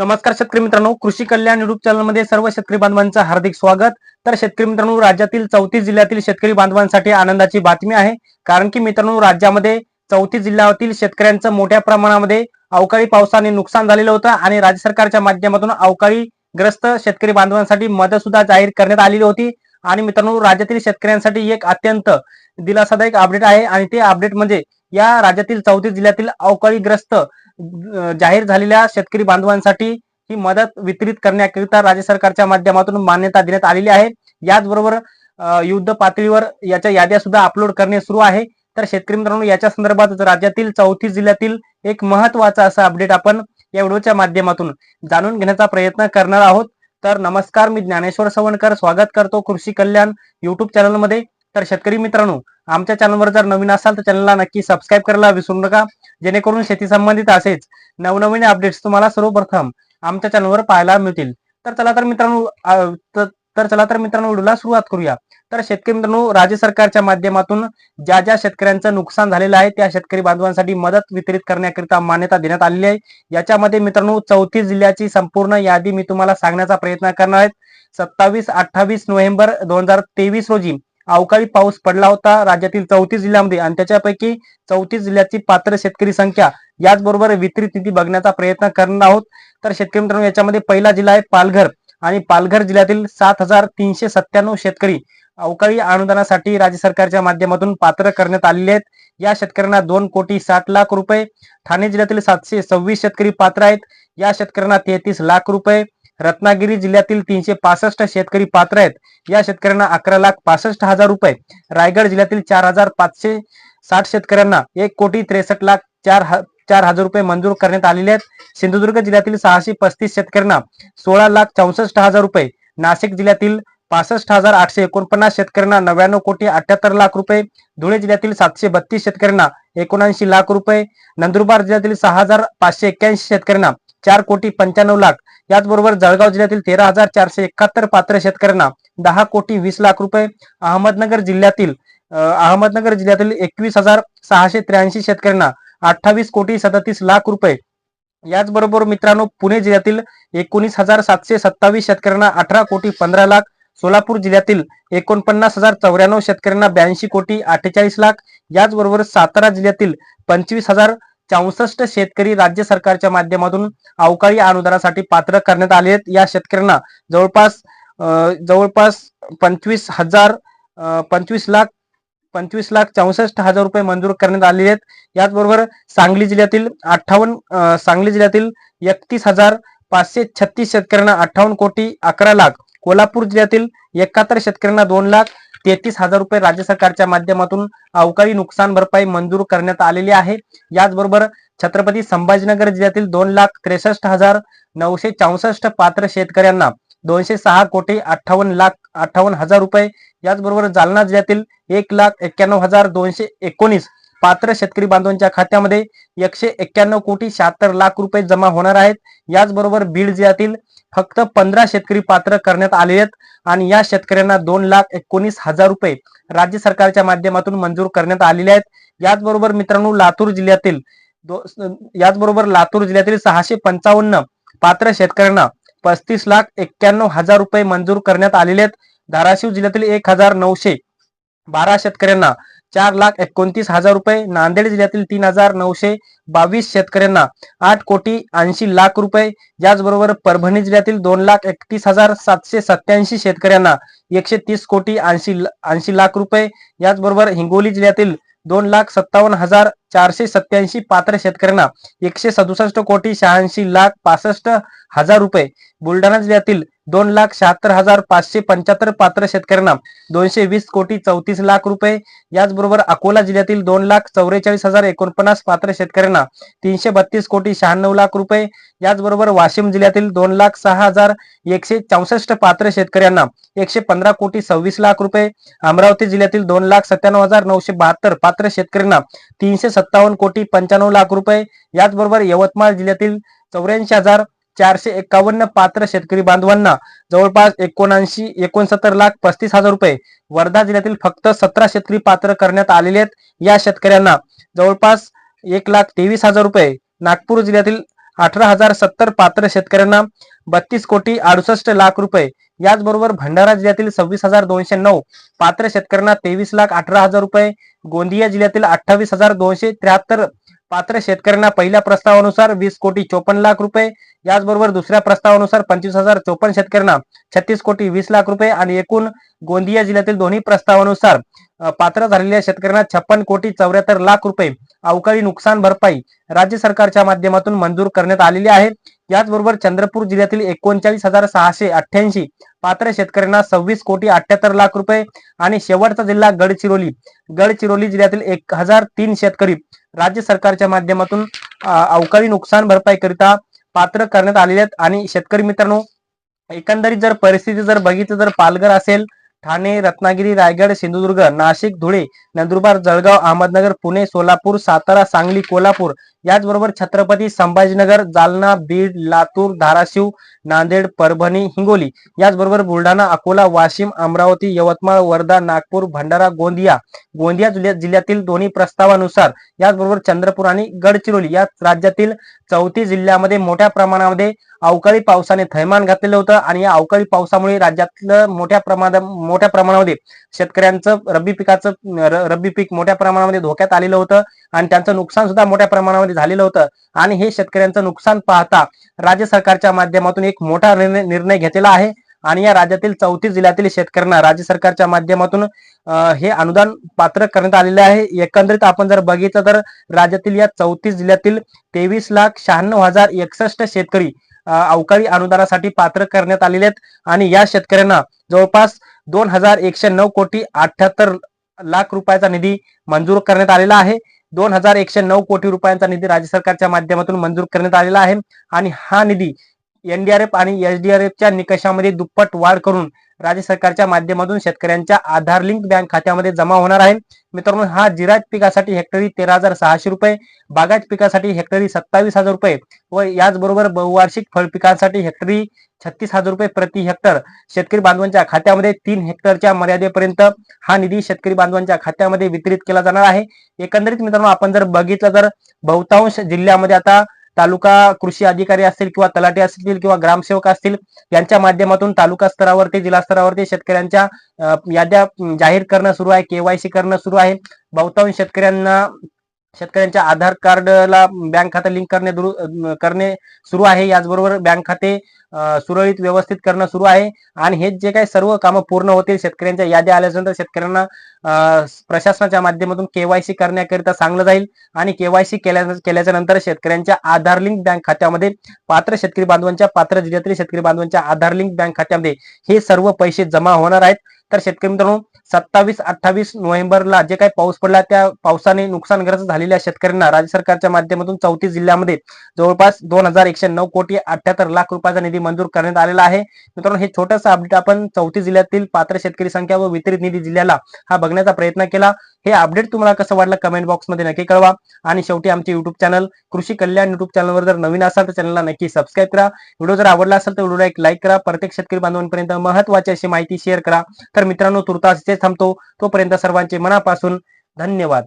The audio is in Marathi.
नमस्कार शेतकरी मित्रांनो कृषी कल्याण युट्यूब चॅनलमध्ये सर्व शेतकरी बांधवांचं हार्दिक स्वागत. तर शेतकरी मित्रांनो राज्यातील चौतीस जिल्ह्यातील शेतकरी बांधवांसाठी आनंदाची बातमी आहे. कारण की मित्रांनो राज्यामध्ये चौतीस जिल्ह्यातील शेतकऱ्यांचं मोठ्या प्रमाणामध्ये अवकाळी पावसाने नुकसान झालेलं होतं आणि राज्य सरकारच्या माध्यमातून अवकाळी ग्रस्त शेतकरी बांधवांसाठी मदत सुद्धा जाहीर करण्यात आलेली होती. आणि मित्रांनो राज्यातील शेतकऱ्यांसाठी एक अत्यंत दिलासादायक अपडेट आहे. आणि ते अपडेट म्हणजे या राज्यातील चौतीस जिल्ह्यातील अवकाळीग्रस्त जाहीर झालेल्या शेतकरी बांधवांसाठी ही मदत वितरित करण्याकरिता राज्य सरकारच्या माध्यमातून मान्यता देण्यात आलेली आहे. याचबरोबर अं, युद्ध पातळीवर याच्या याद्या सुद्धा अपलोड करणे सुरू आहे. तर शेतकरी मित्रांनो याच्या संदर्भात राज्यातील चौतीस जिल्ह्यातील एक महत्त्वाचा असा अपडेट आपण या व्हिडिओच्या माध्यमातून जाणून घेण्याचा प्रयत्न करणार आहोत. तर नमस्कार मी ज्ञानेश्वर सवणकर. स्वागत करतो कृषी कल्याण युट्यूब चॅनलमध्ये तर शेतकरी मित्रांनो आमच्या चॅनलवर जर नवीन असाल तर चॅनलला नक्की सबस्क्राईब करायला विसरू नका. जेणेकरून शेती संबंधित असेच नवनवीन अपडेट्स तुम्हाला सर्वप्रथम आमच्या चॅनलवर पाहायला मिळतील. तर चला तर मित्रांनो तर चला तर मित्रांनो व्हिडिओला सुरुवात करूया. तर शेतकरी मित्रांनो राज्य सरकारच्या माध्यमातून ज्या ज्या शेतकऱ्यांचं नुकसान झालेलं आहे त्या शेतकरी बांधवांसाठी मदत वितरित करण्याकरिता मान्यता देण्यात आलेली आहे. याच्यामध्ये मित्रांनो चौतीस जिल्ह्याची संपूर्ण यादी मी तुम्हाला सांगण्याचा प्रयत्न करणार आहे. सत्तावीस अठ्ठावीस नोव्हेंबर दोन हजार तेवीस रोजी अवकाळी पाऊस पडला होता राज्यातील चौतीस जिल्ह्यामध्ये आणि त्याच्यापैकी चौतीस जिल्ह्याची पात्र शेतकरी संख्या याचबरोबर वितरित निधी बघण्याचा प्रयत्न करणार आहोत. तर शेतकरी मित्रांनो याच्यामध्ये पहिला जिल्हा आहे पालघर आणि पालघर जिल्ह्यातील सात हजार तीनशे सत्त्याण्णव शेतकरी अवकाळी अनुदानासाठी राज्य सरकारच्या माध्यमातून पात्र करण्यात आलेले आहेत. या शेतकऱ्यांना दोन कोटी साठ लाख रुपये ठाणे जिल्ह्यातील सातशे सव्वीस शेतकरी पात्र आहेत. या शेतकऱ्यांना तेहतीस लाख रुपये रत्नागिरी जिल्ह्यातील तीनशे पासष्ट शेतकरी पात्र आहेत. या शेतकऱ्यांना अकरा लाख पासष्ट हजार रुपये. रायगड जिल्ह्यातील चार हजार पाचशे साठ शेतकऱ्यांना एक कोटी त्रेसष्ट लाख चार ह- चार हजार रुपये मंजूर करण्यात आलेले आहेत. सिंधुदुर्ग जिल्ह्यातील सहाशे पस्तीस शेतकऱ्यांना सोळा लाख चौसष्ट हजार रुपये. नाशिक जिल्ह्यातील पासष्ट हजार आठशे एकोणपन्नास शेतकऱ्यांना नव्याण्णव कोटी अठ्याहत्तर लाख रुपये. धुळे जिल्ह्यातील सातशे बत्तीस शेतकऱ्यांना एकोणऐंशी लाख रुपये. नंदुरबार जिल्ह्यातील सहा हजार पाचशे एक्क्याऐंशी शेतकऱ्यांना चार कोटी पंच्याण्णव लाख. याचबरोबर जळगाव जिल्ह्यातील तेरा हजार चारशे एकाहत्तर पात्र शेतकऱ्यांना दहा कोटी वीस लाख रुपये. अहमदनगर जिल्ह्यातील अहमदनगर जिल्ह्यातील एकवीस हजार सहाशे त्र्याऐंशी शेतकऱ्यांना अठ्ठावीस कोटी सदतीस लाख रुपये. याचबरोबर मित्रांनो पुणे जिल्ह्यातील एकोणीस हजार सातशे सत्तावीस शेतकऱ्यांना अठरा कोटी पंधरा लाख. सोलापूर जिल्ह्यातील एकोणपन्नास हजार चौऱ्याण्णव शेतकऱ्यांना ब्याऐंशी कोटी अठ्ठेचाळीस लाख. याचबरोबर सातारा जिल्ह्यातील पंचवीस हजार चौसष्ट शेतकरी राज्य सरकारच्या माध्यमातून अवकाळी अनुदानासाठी पात्र करण्यात आले आहेत. या शेतकऱ्यांना जवळपास अं, जवळपास पंचवीस हजार अं, पंचवीस लाख पंचवीस लाख चौसष्ट हजार रुपये मंजूर करण्यात आले आहेत. याचबरोबर सांगली जिल्ह्यातील अठ्ठावन्न सांगली जिल्ह्यातील एकतीस हजार पाचशे छत्तीस शेतकऱ्यांना अठ्ठावन्न कोटी अकरा लाख कोल्हापूर जिल्ह्यातील एकाहत्तर शेतकऱ्यांना दोन लाख तेहतीस हजार रुपये राज्य सरकारच्या माध्यमातून अवकाळी नुकसान भरपाई मंजूर करण्यात आलेली आहे. याचबरोबर छत्रपती संभाजीनगर जिल्ह्यातील दोन लाख त्रेसष्ट हजार नऊशे चौसष्ट पात्र शेतकऱ्यांना दोनशे सहा कोटी अठ्ठावन्न लाख अठ्ठावन्न हजार रुपये याचबरोबर जालना जिल्ह्यातील एक लाख एक्क्याण्णव हजार दोनशे एकोणीस पात्र शेतकरी बांधवांच्या खात्यामध्ये एकशे एक्क्याण्णव कोटी शहात्तर लाख रुपये जमा होणार आहेत. याचबरोबर बीड जिल्ह्यातील फक्त पंधरा शेतकरी पात्र करण्यात आले आहेत. आणि या शेतकऱ्यांना दोन लाख एकोणीस हजार रुपये राज्य सरकारच्या माध्यमातून मंजूर करण्यात आलेले आहेत. याचबरोबर मित्रांनो लातूर जिल्ह्यातील याचबरोबर लातूर जिल्ह्यातील सहाशे पंचावन्न पात्र शेतकऱ्यांना पस्तीस लाख एक्क्याण्णव हजार रुपये मंजूर करण्यात आलेले आहेत. धाराशिव जिल्ह्यातील एक हजार नऊशे बारा शेतकऱ्यांना चार लाख एकोणतीस हजार रुपये. नांदेड जिल्ह्यातील तीन हजार नऊशे बावीस शेतकऱ्यांना आठ कोटी ऐंशी लाख रुपये. याचबरोबर परभणी जिल्ह्यातील दोन लाख एकतीस हजार सातशे सत्याऐंशी शेतकऱ्यांना एकशे तीस कोटी ऐंशी ऐंशी लाख रुपये. याचबरोबर हिंगोली जिल्ह्यातील दोन लाख सत्तावन्न हजार चारशे सत्याऐंशी पात्र शेतकऱ्यांना एकशे सदुसष्ट कोटी शहाऐंशी लाख पासष्ट हजार रुपये. बुलढाणा जिल्ह्यातील दोन लाख शहात्तर हजार पाचशे पंच्याहत्तर पात्र शेतकऱ्यांना दोनशे वीस कोटी चौतीस लाख रुपये. याचबरोबर अकोला जिल्ह्यातील दोन लाख चौवेचाळीस हजार एकोणपन्नास पात्र शेतकऱ्यांना तीनशे बत्तीस कोटी शहाण्णव लाख रुपये. याचबरोबर वाशिम जिल्ह्यातील दोन लाख सहा हजार एकशे चौसष्ट पात्र शेतकऱ्यांना एकशे पंधरा कोटी सव्वीस लाख रुपये. अमरावती जिल्ह्यातील दोन लाख सत्त्याण्णव हजार नऊशे बहात्तर पात्र शेतकऱ्यांना तीनशे सत्तावन्न कोटी पंच्याण्णव लाख रुपये. याचबरोबर यवतमाळ जिल्ह्यातील चौऱ्याऐंशी हजार चारशे एकावन्न पात्र शेतकरी बांधवांना जवळपास एकोणऐंशी एकोणसत्तर लाख पस्तीस हजार रुपये. वर्धा जिल्ह्यातील फक्त सतरा शेतकरी पात्र करण्यात आलेले आहेत. या शेतकऱ्यांना जवळपास एक लाख तेवीस हजार रुपये. नागपूर जिल्ह्यातील अठरा हजार सत्तर पात्र शेतकऱ्यांना बत्तीस कोटी अडुसष्ट लाख रुपये. याचबरोबर भंडारा जिल्ह्यातील सव्वीस हजार दोनशे नऊ पात्र शेतकऱ्यांना तेवीस लाख अठरा हजार रुपये. गोंदिया जिल्ह्यातील अठ्ठावीस हजार दोनशे त्र्याहत्तर पात्र शेतकऱ्यांना पहिल्या प्रस्तावानुसार वीस कोटी चोपन्न लाख रुपये याचबरोबर दुसऱ्या प्रस्तावानुसार पंचवीस हजार चोपन्न शेतकऱ्यांना छत्तीस कोटी वीस लाख रुपये आणि एकूण गोंदिया जिल्ह्यातील दोन्ही प्रस्तावानुसार पात्र झालेल्या शेतकऱ्यांना छप्पन कोटी चौऱ्याहत्तर लाख रुपये अवकाळी नुकसान भरपाई राज्य सरकारच्या माध्यमातून मंजूर करण्यात आलेली आहे. याचबरोबर चंद्रपूर जिल्ह्यातील एकोणचाळीस हजार सहाशे अठ्ठ्याऐंशी पात्र शेतकऱ्यांना सव्वीस कोटी अठ्याहत्तर लाख रुपये आणि शेवटचा जिल्हा गडचिरोली. गडचिरोली जिल्ह्यातील एक हजार तीन शेतकरी राज्य सरकारच्या माध्यमातून अवकाळी नुकसान भरपाई करिता पात्र करण्यात आलेले आहेत. आणि शेतकरी मित्रांनो एकंदरीत जर परिस्थिती जर बघितलं तर पालघर असेल ठाणे रत्नागिरी रायगड सिंधुदुर्ग नाशिक धुळे नंदुरबार जळगाव अहमदनगर पुणे सोलापूर सातारा सांगली कोल्हापूर याचबरोबर छत्रपती संभाजीनगर जालना बीड लातूर धाराशिव नांदेड परभणी हिंगोली याचबरोबर बुलढाणा अकोला वाशिम अमरावती यवतमाळ वर्धा नागपूर भंडारा गोंदिया गोंदिया जिल्ह्यातील दोन्ही प्रस्तावानुसार याचबरोबर चंद्रपूर आणि गडचिरोली या राज्यातील चौथी जिल्ह्यामध्ये मोठ्या प्रमाणामध्ये अवकाळी पावसाने थैमान घातलेलं होतं आणि या अवकाळी पावसामुळे राज्यातलं मोठ्या प्रमाणात मोठ्या प्रमाणामध्ये शेतकऱ्यांचं रब्बी पिकाचं रब्बी पीक मोठ्या प्रमाणामध्ये धोक्यात आलेलं होतं आणि त्यांचं नुकसान सुद्धा मोठ्या प्रमाणामध्ये झालेलं होतं. आणि हे शेतकऱ्यांचं नुकसान पाहता राज्य सरकारच्या माध्यमातून एक मोठा निर्णय निर्णय घेतलेला आहे. आणि या राज्यातील चौतीस जिल्ह्यातील शेतकऱ्यांना राज्य सरकारच्या माध्यमातून हे अनुदान पात्र करण्यात आलेले आहे. एकंदरीत आपण जर बघितलं तर राज्यातील या चौतीस जिल्ह्यातील तेवीस लाख शहाण्णव हजार एकसष्ट शेतकरी अवकाळी अनुदानासाठी पात्र करण्यात आलेले आहेत. आणि या शेतकऱ्यांना जवळपास दोन हजार एकशे नऊ कोटी अठ्याहत्तर लाख रुपयाचा निधी मंजूर करण्यात आलेला आहे. दोन हजार एकशे नऊ कोटी रुपयांचा निधी राज्य सरकारच्या माध्यमातून मंजूर करण्यात आलेला आहे. आणि हा निधी एनडीआरएफ आणि एसडीआरएफच्या निकषामध्ये दुप्पट वाढ करून राज्य सरकारच्या माध्यमातून शेतकऱ्यांच्या आधार लिंक बँक खात्यामध्ये जमा होणार आहे. मित्रांनो हा जिरायत पिकासाठी हेक्टरी तेरा हजार सहाशे रुपये बागायत पिकासाठी हेक्टरी सत्तावीस हजार रुपये व याचबरोबर बहुवार्षिक फळ पिकांसाठी हेक्टरी छत्तीस हजार रुपये प्रति हेक्टर शेतकरी बांधवांच्या खात्यामध्ये तीन हेक्टरच्या मर्यादेपर्यंत हा निधी शेतकरी बांधवांच्या खात्यामध्ये वितरित केला जाणार आहे. एकंदरीत मित्रांनो आपण जर बघितलं तर बहुतांश जिल्ह्यामध्ये आता तालुका कृषी अधिकारी असतील किंवा तलाटे असतील किंवा ग्रामसेवक असतील यांच्या माध्यमातून तालुका स्तरावरती जिल्हा स्तरावरती शेतकऱ्यांच्या याद्या जाहीर करणं सुरू आहे केवायसी करणं सुरू आहे. बहुतांश शेतकऱ्यांना शेतकऱ्यांच्या आधार कार्डला बँक खातं लिंक करणे दुरु- करणे सुरू आहे. याचबरोबर बँक खाते सुरळीत व्यवस्थित करणं सुरू आहे. आणि हे जे काही सर्व कामं पूर्ण होतील शेतकऱ्यांच्या याद्या आल्यानंतर शेतकऱ्यांना प्रशासनाच्या माध्यमातून केवायसी करण्याकरिता सांगलं जाईल. आणि केवायसी केल्या केल्याच्यानंतर शेतकऱ्यांच्या आधार लिंक बँक खात्यामध्ये पात्र शेतकरी बांधवांच्या पात्र जिल्ह्यातील शेतकरी बांधवांच्या आधार लिंक बँक खात्यामध्ये हे सर्व पैसे जमा होणार आहेत. तर शेतकरी मित्रांनो सत्तावीस अठ्ठावीस नोव्हेंबरला जे काही पाऊस पडला त्या पावसाने नुकसानग्रस्त झालेल्या शेतकऱ्यांना राज्य सरकारच्या माध्यमातून चौतीस जिल्ह्यामध्ये जवळपास दोन हजार एकशे नऊ कोटी अठ्याहत्तर लाख रुपयाचा निधी मंजूर करण्यात आलेला आहे. मित्रांनो हे छोटंसं अपडेट आपण चौतीस जिल्ह्यातील पात्र शेतकरी संख्या व वितरित निधी जिल्ह्याला हा बघण्याचा प्रयत्न केला. हे अपडेट तुम्हाला कसं वाटलं कमेंट बॉक्समध्ये नक्की कळवा. आणि शेवटी आमचे युट्यूब चॅनल कृषी कल्याण युट्यूब चॅनलवर जर नवीन असाल तर चॅनलला नक्की सबस्क्राईब करा. व्हिडिओ जर आवडला असेल तर व्हिडिओला एक लाईक करा. प्रत्येक शेतकरी बांधवांपर्यंत महत्वाची अशी माहिती शेअर करा. तर मित्रांनो तुर्तास इथे थांबतो. तोपर्यंत सर्वांचे मनापासून धन्यवाद.